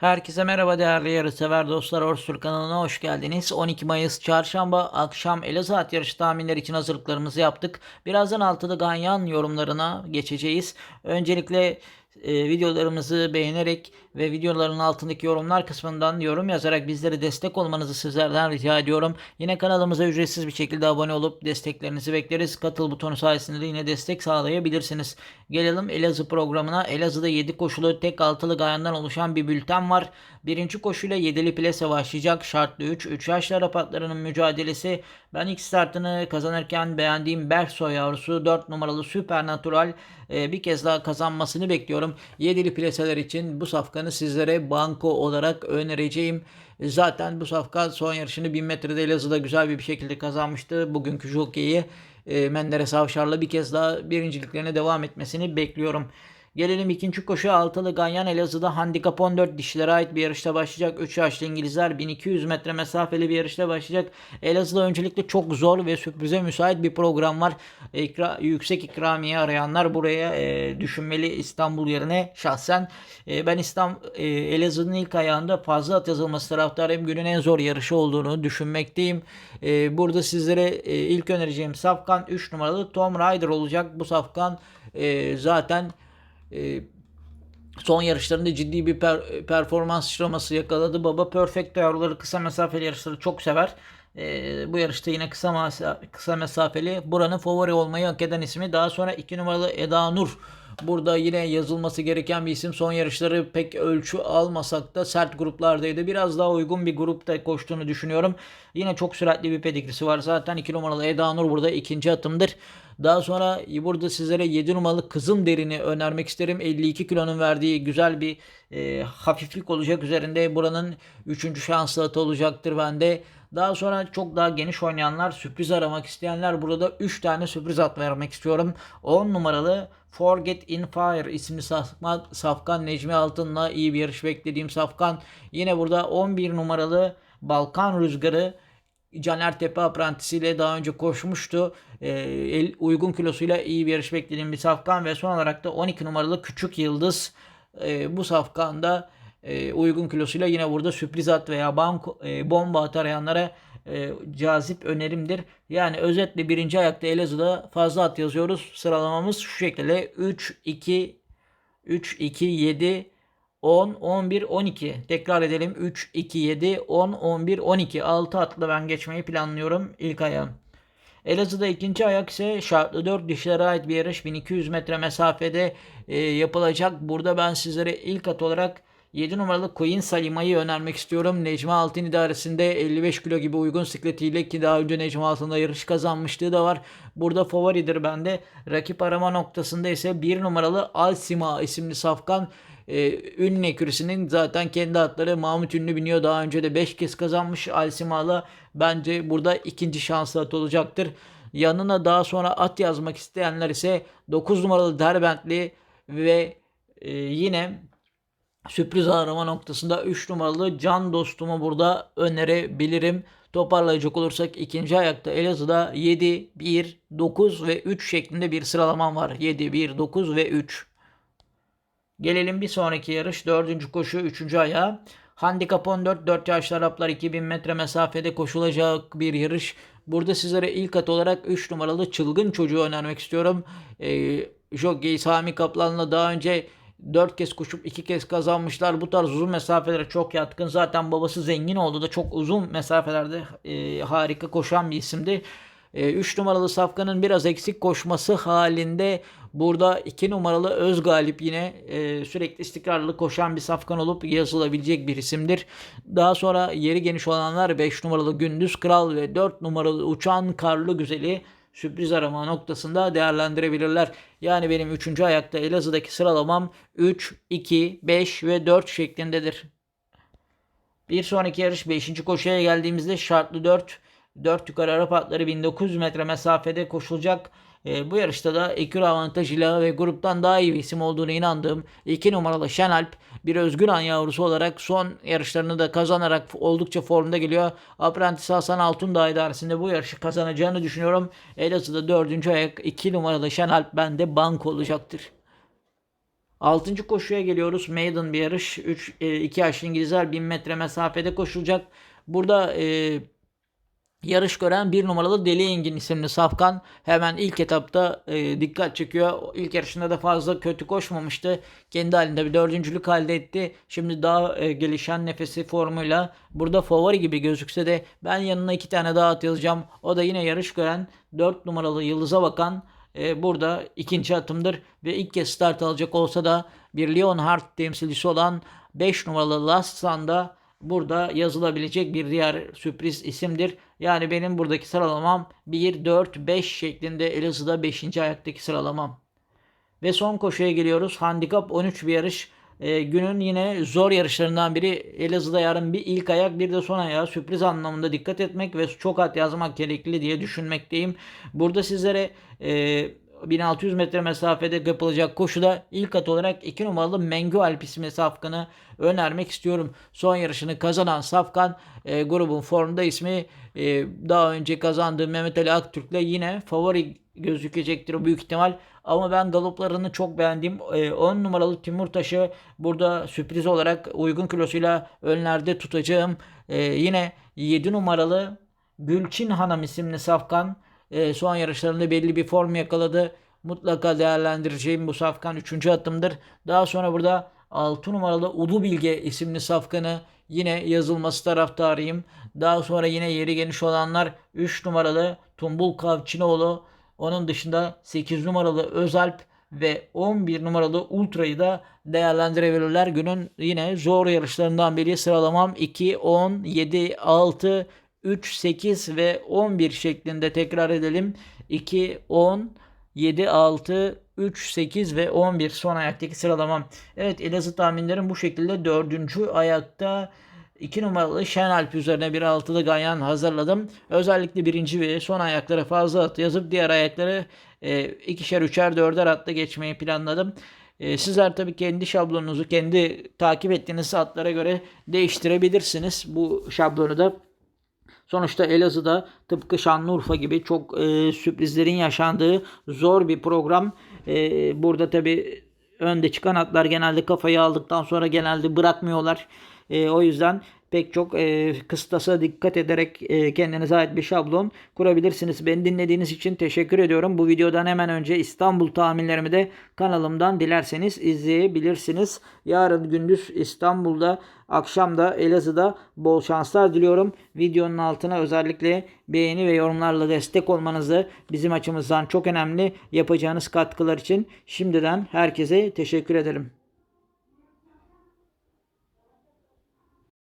Herkese merhaba değerli yarışsever dostlar. Orsur kanalına hoş geldiniz. 12 Mayıs çarşamba akşam Elazığ at yarışı tahminleri için hazırlıklarımızı yaptık. Birazdan altıda Ganyan yorumlarına geçeceğiz. Öncelikle e, videolarımızı beğenerek ve videoların altındaki yorumlar kısmından yorum yazarak bizlere destek olmanızı sizlerden rica ediyorum. Yine kanalımıza ücretsiz bir şekilde abone olup desteklerinizi bekleriz. Katıl butonu sayesinde de yine destek sağlayabilirsiniz. Gelelim Elazığ programına. Elazığ'da 7 koşulu tek altılı gayandan oluşan bir bülten var. Birinci koşuyla 7'li plase başlayacak. Şartlı 3. 3 yaşlı Arap atlarının mücadelesi. Ben ilk startını kazanırken beğendiğim Bersoy yavrusu 4 numaralı Supernatural e, bir kez daha kazanmasını bekliyorum. 7'li plaseler için bu safkanı sizlere banko olarak önereceğim. Zaten bu safkan son yarışını 1000 metrede Elazığ'da güzel bir şekilde kazanmıştı. Bugünkü jokeyi e, Menderes Avşar'la bir kez daha birinciliklerine devam etmesini bekliyorum. Gelelim ikinci koşu altılı Ganyan Elazığ'da handikap 14 dişlere ait bir yarışta başlayacak. 3 yaşlı İngilizler 1200 metre mesafeli bir yarışta başlayacak. Elazığ'da öncelikle çok zor ve sürprize müsait bir program var. İkra, yüksek ikramiye arayanlar buraya e, düşünmeli İstanbul yerine şahsen. E, ben İstanbul e, Elazığ'ın ilk ayağında fazla at yazılması taraftarıyım. Günün en zor yarışı olduğunu düşünmekteyim. E, burada sizlere e, ilk önereceğim safkan 3 numaralı Tom Ryder olacak. Bu safkan e, zaten e, son yarışlarında ciddi bir per- performans sıçraması yakaladı. Baba Perfect yavruları kısa mesafeli yarışları çok sever. E, bu yarışta yine kısa kısa mesafeli buranın favori olmayı hak eden ismi. Daha sonra 2 numaralı Eda Nur. Burada yine yazılması gereken bir isim. Son yarışları pek ölçü almasak da sert gruplardaydı. Biraz daha uygun bir grupta koştuğunu düşünüyorum. Yine çok süratli bir pedigrisi var. Zaten 2 numaralı Eda Nur burada ikinci atımdır. Daha sonra burada sizlere 7 numaralı kızım derini önermek isterim. 52 kilonun verdiği güzel bir e, hafiflik olacak üzerinde. Buranın 3. şanslı atı olacaktır bende. Daha sonra çok daha geniş oynayanlar, sürpriz aramak isteyenler burada 3 tane sürpriz at vermek istiyorum. 10 numaralı Forget in Fire isimli safkan, safkan Necmi Altın'la iyi bir yarış beklediğim safkan. Yine burada 11 numaralı Balkan Rüzgarı Caner Tepe aprantisiyle daha önce koşmuştu. E, el, uygun kilosuyla iyi bir yarış beklediğim bir safkan ve son olarak da 12 numaralı Küçük Yıldız. E, bu safkanda e, uygun kilosuyla yine burada sürpriz at veya banko, e, bomba at arayanlara e, cazip önerimdir. Yani özetle birinci ayakta Elazığ'da fazla at yazıyoruz. Sıralamamız şu şekilde 3, 2, 3, 2, 7, 10, 11, 12. Tekrar edelim. 3, 2, 7, 10, 11, 12. 6 atla ben geçmeyi planlıyorum ilk ayağım. Elazığ'da ikinci ayak ise şartlı 4 dişlere ait bir yarış. 1200 metre mesafede e, yapılacak. Burada ben sizlere ilk at olarak 7 numaralı Queen Salima'yı önermek istiyorum. Necmi Altın idaresinde 55 kilo gibi uygun sikletiyle ki daha önce Necmi Altın'da yarış kazanmışlığı da var. Burada favoridir bende. Rakip arama noktasında ise 1 numaralı Alsima isimli safkan e, Ünlü ekürisinin zaten kendi atları Mahmut Ünlü biniyor. Daha önce de 5 kez kazanmış Alsima'la. Bence burada ikinci şanslı at olacaktır. Yanına daha sonra at yazmak isteyenler ise 9 numaralı Derbentli ve e, yine sürpriz arama noktasında 3 numaralı can dostumu burada önerebilirim. Toparlayacak olursak ikinci ayakta Elazığ'da 7, 1, 9 ve 3 şeklinde bir sıralamam var. 7, 1, 9 ve 3. Gelelim bir sonraki yarış. Dördüncü koşu, üçüncü ayağı. Handikap 14, 4 yaşlı Araplar 2000 metre mesafede koşulacak bir yarış. Burada sizlere ilk at olarak 3 numaralı çılgın çocuğu önermek istiyorum. Ee, Jockey Sami Kaplan'la daha önce 4 kez koşup 2 kez kazanmışlar. Bu tarz uzun mesafelere çok yatkın. Zaten babası zengin oldu da çok uzun mesafelerde e, harika koşan bir isimdi. 3 e, numaralı Safkan'ın biraz eksik koşması halinde burada 2 numaralı Özgalip yine e, sürekli istikrarlı koşan bir Safkan olup yazılabilecek bir isimdir. Daha sonra yeri geniş olanlar 5 numaralı Gündüz Kral ve 4 numaralı Uçan Karlı Güzeli sürpriz arama noktasında değerlendirebilirler. Yani benim 3. ayakta Elazığ'daki sıralamam 3, 2, 5 ve 4 şeklindedir. Bir sonraki yarış 5. koşuya geldiğimizde şartlı 4 4 yukarı Arap atları 1900 metre mesafede koşulacak. E, bu yarışta da Ekür avantajıyla ve gruptan daha iyi bir isim olduğunu inandığım 2 numaralı Şenalp bir özgür an yavrusu olarak son yarışlarını da kazanarak oldukça formda geliyor. Apprentice Hasan Altundağ idaresinde bu yarışı kazanacağını düşünüyorum. Elazığ'da 4. ayak 2 numaralı Şenalp bende bank olacaktır. Altıncı koşuya geliyoruz. Maiden bir yarış. 3 2 yaşlı İngilizler 1000 metre mesafede koşulacak. Burada e, yarış gören bir numaralı Deli Engin isimli Safkan hemen ilk etapta e, dikkat çekiyor. İlk yarışında da fazla kötü koşmamıştı. Kendi halinde bir dördüncülük elde etti. Şimdi daha e, gelişen nefesi formuyla burada favori gibi gözükse de ben yanına iki tane daha at yazacağım. O da yine yarış gören 4 numaralı Yıldız'a bakan e, burada ikinci atımdır ve ilk kez start alacak olsa da bir Leonhardt temsilcisi olan 5 numaralı Last Sun'da burada yazılabilecek bir diğer sürpriz isimdir. Yani benim buradaki sıralamam 1, 4, 5 şeklinde Elazığ'da 5. ayaktaki sıralamam. Ve son koşuya geliyoruz. Handikap 13 bir yarış. Ee, günün yine zor yarışlarından biri. Elazığ'da yarın bir ilk ayak bir de son ayağı sürpriz anlamında dikkat etmek ve çok at yazmak gerekli diye düşünmekteyim. Burada sizlere e, 1600 metre mesafede yapılacak koşuda ilk at olarak 2 numaralı Mengü Alp isimli Safkan'ı önermek istiyorum. Son yarışını kazanan Safkan e, grubun formda ismi e, daha önce kazandığı Mehmet Ali Aktürk'le yine favori gözükecektir büyük ihtimal. Ama ben galoplarını çok beğendim. E, 10 numaralı Timur Taş'ı burada sürpriz olarak uygun kilosuyla önlerde tutacağım. E, yine 7 numaralı Gülçin Hanım isimli Safkan e, son yarışlarında belli bir form yakaladı. Mutlaka değerlendireceğim bu safkan 3. atımdır. Daha sonra burada 6 numaralı Ulu Bilge isimli safkanı yine yazılması taraftarıyım. Daha sonra yine yeri geniş olanlar 3 numaralı Tumbul Kavçinoğlu. Onun dışında 8 numaralı Özalp ve 11 numaralı Ultra'yı da değerlendirebilirler. Günün yine zor yarışlarından biri sıralamam 2, 10, 7, 6, 3, 8 ve 11 şeklinde tekrar edelim. 2, 10, 7, 6, 3, 8 ve 11 son ayaktaki sıralamam. Evet Elazığ tahminlerim bu şekilde. Dördüncü ayakta 2 numaralı Şenalp üzerine bir altılı ganyan hazırladım. Özellikle birinci ve son ayaklara fazla at yazıp diğer ayakları e, ikişer, üçer, dörder atla geçmeyi planladım. E, sizler tabii kendi şablonunuzu kendi takip ettiğiniz atlara göre değiştirebilirsiniz. Bu şablonu da Sonuçta Elazığ'da tıpkı Şanlıurfa gibi çok e, sürprizlerin yaşandığı zor bir program. E, burada tabi önde çıkan atlar genelde kafayı aldıktan sonra genelde bırakmıyorlar. E, o yüzden pek çok e, kıstasa dikkat ederek e, kendinize ait bir şablon kurabilirsiniz. Beni dinlediğiniz için teşekkür ediyorum. Bu videodan hemen önce İstanbul tahminlerimi de kanalımdan dilerseniz izleyebilirsiniz. Yarın gündüz İstanbul'da, akşam da Elazığ'da bol şanslar diliyorum. Videonun altına özellikle beğeni ve yorumlarla destek olmanızı bizim açımızdan çok önemli yapacağınız katkılar için şimdiden herkese teşekkür ederim.